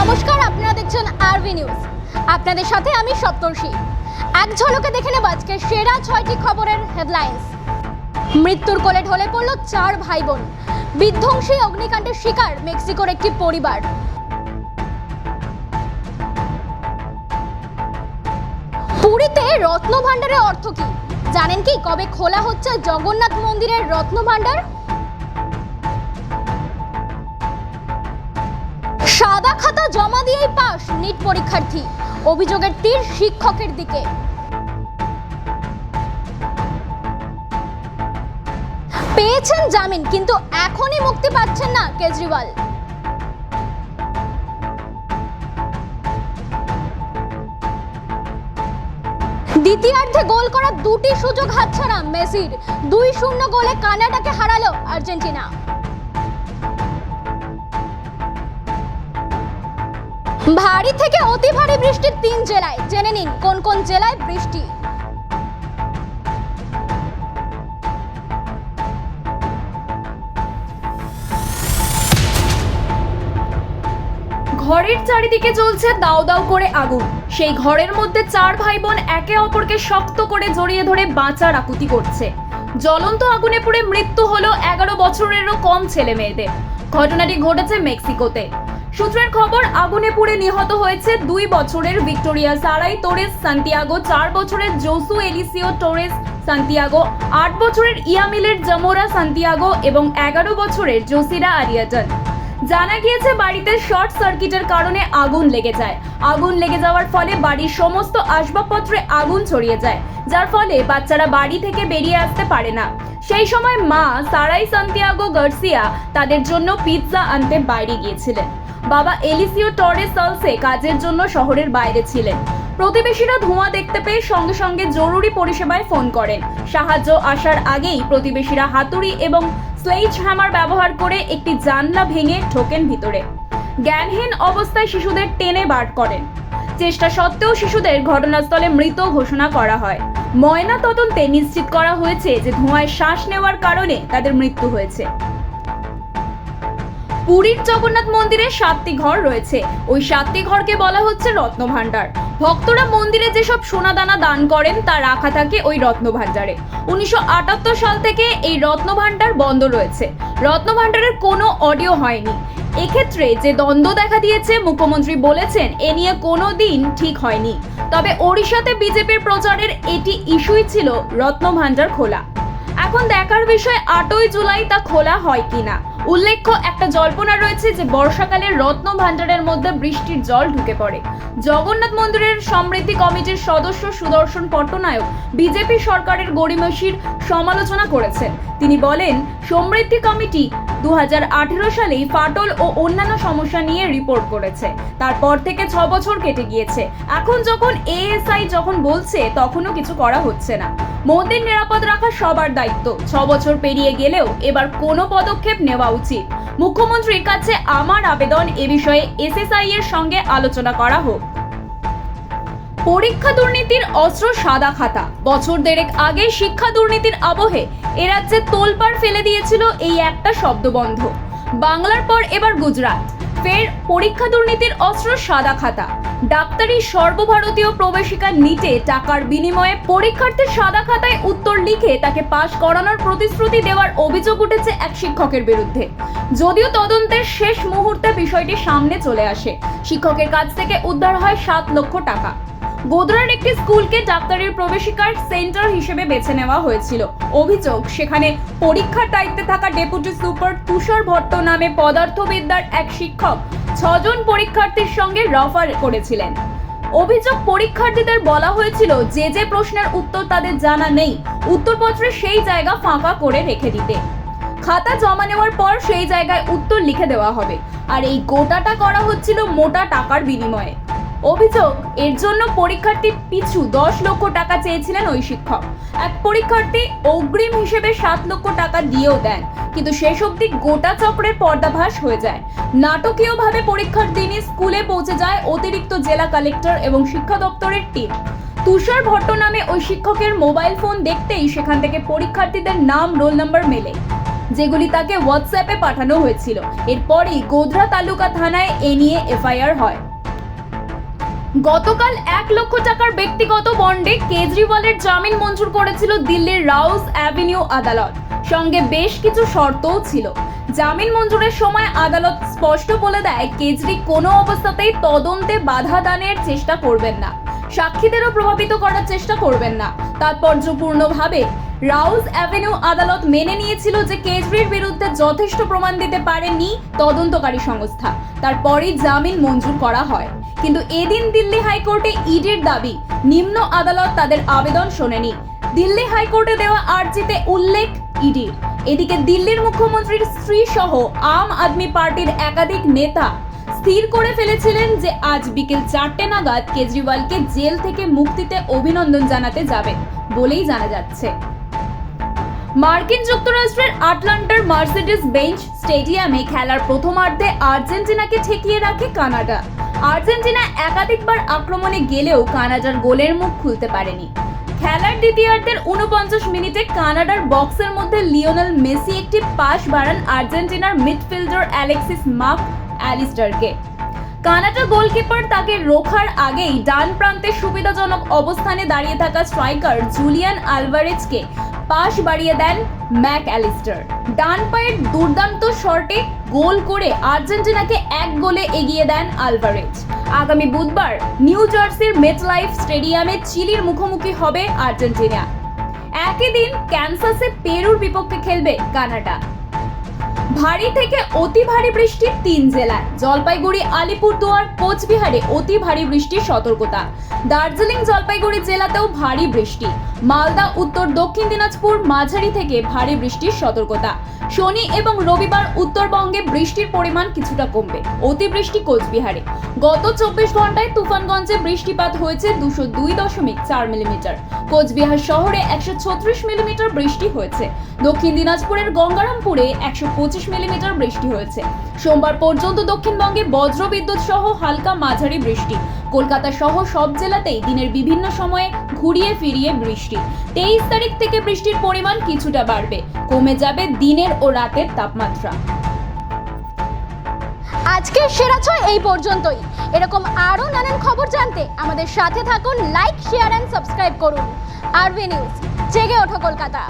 নমস্কার, আপনারা দেখছেন আরবি নিউজ আপনাদের সাথে আমি সপ্তর্ষি। এক ঝলকে দেখে নেব আজকে সেরা ছয়টি খবরের হেডলাইন্স মৃত্যুর কোলে ঢলে পড়ল চার ভাই বোন বিধ্বংসী অগ্নিকাণ্ডের শিকার মেক্সিকোর একটি পরিবার। পুরীতে রত্নভাণ্ডারের অর্থ কি? জানেন কি কবে খোলা হচ্ছে জগন্নাথ মন্দিরের রত্নভাণ্ডার? সাদা খাতা জমা দিয়েই পাস নিট পরীক্ষার্থী। অভিযোগের তীর শিক্ষকের দিকে। পেয়েছেন জামিন, কিন্তু এখনই মুক্তি পাচ্ছেন না কেজরিওয়াল। দ্বিতীয়ার্ধে গোল করার দুটি সুযোগ হাতছাড়া মেসির। দুই শূন্য গোলে কানাডাকে হারালো আর্জেন্টিনা। ভারী থেকে অতি ভারী বৃষ্টির তিন জেলায়। জেনে নিন কোন কোন জেলায় বৃষ্টি। ঘরের চারিদিকে চলছে দাও দাও করে আগুন। সেই ঘরের মধ্যে চার ভাই বোন একে অপরকে শক্ত করে জড়িয়ে ধরে বাঁচার আকুতি করছে। জ্বলন্ত আগুনে পুড়ে মৃত্যু হলো এগারো বছরেরও কম ছেলে মেয়েদের ঘটনাটি ঘটেছে মেক্সিকোতে। সূত্রের খবর আগুনে পুড়ে নিহত হয়েছে দুই বছরের ভিক্টোরিয়া সারাই তোরেস সান্তিয়াগো, চার বছরের জোসু এলিসিও টোরেস সান্তিয়াগো, আট বছরের ইয়ামিলের জমোরা সান্তিয়াগো এবং এগারো বছরের জোসিরা আরিয়াটন জানা গিয়েছে, বাড়িতে শর্ট সার্কিটের কারণে আগুন লেগে যায়। আগুন লেগে যাওয়ার ফলে বাড়ির সমস্ত আসবাবপত্রে আগুন ছড়িয়ে যায়, যার ফলে বাচ্চারা বাড়ি থেকে বেরিয়ে আসতে পারে না। সেই সময় মা সারাই সান্তিয়াগো গার্সিয়া তাদের জন্য পিৎজা আনতে বাইরে গিয়েছিলেন। বাবা এলিসিও টরে সালসে কাজের জন্য শহরের বাইরে ছিলেন। প্রতিবেশীরা ধোঁয়া দেখতে পেয়ে সঙ্গে সঙ্গে জরুরি পরিষেবায় ফোন করেন। সাহায্য আসার আগেই প্রতিবেশীরা হাতুড়ি এবং স্লেজ হ্যামার ব্যবহার করে একটি জানলা ভেঙে ঢোকেন ভিতরে। জ্ঞানহীন অবস্থায় শিশুদের টেনে বার করেন। চেষ্টা সত্ত্বেও শিশুদের ঘটনাস্থলে মৃত ঘোষণা করা হয়। ময়না তদন্তে নিশ্চিত করা হয়েছে যে ধোঁয়ায় শ্বাস নেওয়ার কারণে তাদের মৃত্যু হয়েছে। পুরীর জগন্নাথ মন্দিরে সাতটি ঘর রয়েছে। ওই সাতটি ঘরকে বলা হচ্ছে রত্নভাণ্ডার। ভক্তরা মন্দিরে যেসব সোনাদানা দান করেন, তা রাখা থাকে ওই রত্নভাণ্ডারে। উনিশশো আটাত্তর সাল থেকে এই রত্নভাণ্ডার বন্ধ রয়েছে। রত্নভাণ্ডারের কোনো অডিও হয়নি। এক্ষেত্রে যে দ্বন্দ্ব দেখা দিয়েছে, মুখ্যমন্ত্রী বলেছেন, এ নিয়ে কোনো দিন ঠিক হয়নি। তবে ওড়িশাতে বিজেপির প্রচারের এটি ইস্যুই ছিল রত্নভাণ্ডার খোলা। এখন দেখার বিষয়, আটই জুলাই তা খোলা হয় কিনা? উল্লেখ্য, একটা জল্পনা রয়েছে যে বর্ষাকালে রত্ন ভাণ্ডারের মধ্যে বৃষ্টির জল ঢুকে পড়ে। জগন্নাথ মন্দিরের সমৃদ্ধি কমিটির সদস্য সুদর্শন পট্টনায়ক বিজেপি সরকারের গড়িমসির সমালোচনা করেছেন। তিনি বলেন, সমৃদ্ধি কমিটি দুহাজার আঠারো সালেই ফাটল ও অন্যান্য সমস্যা নিয়ে রিপোর্ট করেছে। তারপর থেকে ছ বছর কেটে গিয়েছে। এখন যখন এএসআই যখন বলছে, তখনও কিছু করা হচ্ছে না। মন্দির নিরাপদ রাখা সবার দায়িত্ব। ছ বছর পেরিয়ে গেলেও এবার কোনো পদক্ষেপ নেওয়া উচিত। মুখ্যমন্ত্রীর কাছে আমার আবেদন এ বিষয়ে এসএসআই এর সঙ্গে আলোচনা করা হোক। পরীক্ষা দুর্নীতির অস্ত্র সাদা খাতা। বছর দেড়েক আগে শিক্ষা দুর্নীতির আবহে এ রাজ্যে তোলপাড় ফেলে দিয়েছিল এই একটা শব্দবন্ধ। বাংলার পর এবার গুজরাট। ফের পরীক্ষা দুর্নীতির অস্ত্র সাদা খাতা। ডাক্তারি সর্বভারতীয় প্রবেশিকা নিটে টাকার বিনিময়ে পরীক্ষার্থীর সাদা খাতায় উত্তর লিখে তাকে পাশ করানোর প্রতিশ্রুতি দেওয়ার অভিযোগ উঠেছে এক শিক্ষকের বিরুদ্ধে। যদিও তদন্তের শেষ মুহূর্তে বিষয়টি সামনে চলে আসে। শিক্ষকের কাছ থেকে উদ্ধার হয় সাত লক্ষ টাকা। গোদরার একটি স্কুলকে ডাক্তারের প্রবেশিকার সেন্টার হিসেবে বেছে নেওয়া হয়েছিল। অভিযোগ, সেখানে পরীক্ষার দায়িত্বে থাকা ডেপুটি সুপার তুষার ভট্ট নামে পদার্থবিদ্যার এক শিক্ষক ছজন পরীক্ষার্থীর সঙ্গে রফার করেছিলেন। অভিযোগ, পরীক্ষার্থীদের বলা হয়েছিল, যে যে প্রশ্নের উত্তর তাদের জানা নেই, উত্তরপত্রে সেই জায়গা ফাঁকা করে রেখে দিতে। খাতা জমা নেওয়ার পর সেই জায়গায় উত্তর লিখে দেওয়া হবে। আর এই গোটাটা করা হচ্ছিল মোটা টাকার বিনিময়ে। অভিযোগ, এর জন্য পরীক্ষার্থী পিছু দশ লক্ষ টাকা চেয়েছিলেন ওই শিক্ষক। এক পরীক্ষার্থী অগ্রিম হিসেবে সাত লক্ষ টাকা দিয়েও দেন, কিন্তু শেষ অবধি গোটা চক্রের পর্দাভাস হয়ে যায়। নাটকীয়ভাবে পরীক্ষার দিনই স্কুলে পৌঁছে যায় অতিরিক্ত জেলা কালেক্টর এবং শিক্ষা দপ্তরের টিম তুষার ভট্ট নামে ওই শিক্ষকের মোবাইল ফোন দেখতেই সেখান থেকে পরীক্ষার্থীদের নাম, রোল নাম্বার মেলে, যেগুলি তাকে হোয়াটসঅ্যাপে পাঠানো হয়েছিল। এরপরই গোধরা তালুকা থানায় এ নিয়ে এফআইআর হয়। গতকাল এক লক্ষ টাকার ব্যক্তিগত বন্ডে কেজরিওয়ালের জামিন মঞ্জুর করেছিল দিল্লির রাউস অ্যাভিনিউ আদালত। সঙ্গে বেশ কিছু শর্তও ছিল। জামিন মঞ্জুরের সময় আদালত স্পষ্ট বলে দেয়, কেজরি কোনো অবস্থাতেই তদন্তে বাধা দানের চেষ্টা করবেন না। সাক্ষীদেরও প্রভাবিত করার চেষ্টা করবেন না। তাৎপর্যপূর্ণভাবে, রাউস অ্যাভিনিউ আদালত মেনে নিয়েছিল যে কেজরির বিরুদ্ধে যথেষ্ট প্রমাণ দিতে পারেনি তদন্তকারী সংস্থা। তারপরই জামিন মঞ্জুর করা হয়। কিন্তু এদিন দিল্লি হাইকোর্টে ইডির দাবি, নিম্ন আদালত তাদের আবেদন শোনেনি। দিল্লি হাইকোর্টে দেওয়া আর্জিতে উল্লেখ ইডির এদিকে দিল্লির মুখ্যমন্ত্রীর স্ত্রী সহ আম আদমি পার্টির একাধিক নেতা স্থির করে ফেলেছিলেন যে আজ বিকেল চারটে নাগাদ কেজরিওয়ালকে জেল থেকে মুক্তিতে অভিনন্দন জানাতে যাবে বলেই জানা যাচ্ছে। মার্কিন যুক্তরাষ্ট্রের আটলান্টার মার্সিডিস বেঞ্চ স্টেডিয়ামে খেলার প্রথমার্ধে আর্জেন্টিনাকে ঠেকিয়ে রাখে কানাডা। আর্জেন্টিনা একাধিকবার আক্রমণে গেলেও কানাডার গোলের মুখ খুলতে পারেনি। খেলার দ্বিতীয়ার্ধের উনপঞ্চাশ মিনিটে কানাডার বক্সের মধ্যে লিওনেল মেসি একটি পাস বাড়ান আর্জেন্টিনার মিডফিল্ডার অ্যালেক্সিস মার্ক অ্যালিস্টারকে। কানাডা গোলকিপার তাকে রোখার আগেই ডান প্রান্তে সুবিধাজনক অবস্থানে দাঁড়িয়ে থাকা স্ট্রাইকার জুলিয়ান আলভারেজকে পাস বাড়িয়ে দেন ম্যাক অ্যালিস্টার ডান পায়ের দুর্দান্ত শর্টে গোল করে আর্জেন্টিনাকে এক গোলে এগিয়ে দেন আলভারেজ। আগামী বুধবার নিউ জার্সির মেটলাইফ স্টেডিয়ামে চিলির মুখোমুখি হবে আর্জেন্টিনা। একই দিন ক্যানসাসে পেরুর বিপক্ষে খেলবে কানাডা। ভারী থেকে অতি ভারী বৃষ্টির তিন জেলায়। জলপাইগুড়ি, আলিপুরদুয়ার, কোচবিহারে অতি ভারী বৃষ্টির সতর্কতা। দার্জিলিং, জলপাইগুড়ি জেলাতেও ভারী বৃষ্টি। মালদা, উত্তর, দক্ষিণ দিনাজপুর, মাঝারি থেকে ভারী বৃষ্টির সতর্কতা। শনি এবং রবিবার উত্তরবঙ্গে বৃষ্টির পরিমাণ কিছুটা কমবে। অতিবৃষ্টি কোচবিহারে। গত চব্বিশ ঘন্টায় তুফানগঞ্জে বৃষ্টিপাত হয়েছে দুশো দুই দশমিক চার মিলিমিটার। কোচবিহার শহরে একশো ছত্রিশ মিলিমিটার বৃষ্টি হয়েছে। দক্ষিণ দিনাজপুরের গঙ্গারামপুরে একশো পঁচিশ মিলিমিটার বৃষ্টি হয়েছে। সোমবার পর্যন্ত দক্ষিণবঙ্গে বজ্রবিদ্যুৎ সহ হালকা মাঝারি বৃষ্টি। কলকাতা সহ সব জেলাতেই দিনের বিভিন্ন সময়ে ঘুরিয়ে ফিরিয়ে বৃষ্টি। তেইশ তারিখ থেকে বৃষ্টির পরিমাণ কিছুটা বাড়বে। কমে যাবে দিনের ও রাতের তাপমাত্রা। আজকে সেরা ছয় এই পর্যন্তই। এরকম আরও নানান খবর জানতে আমাদের সাথে থাকুন লাইক শেয়ার অ্যান্ড সাবস্ক্রাইব করুন। আরবি নিউজ জেগে ওঠো কলকাতা।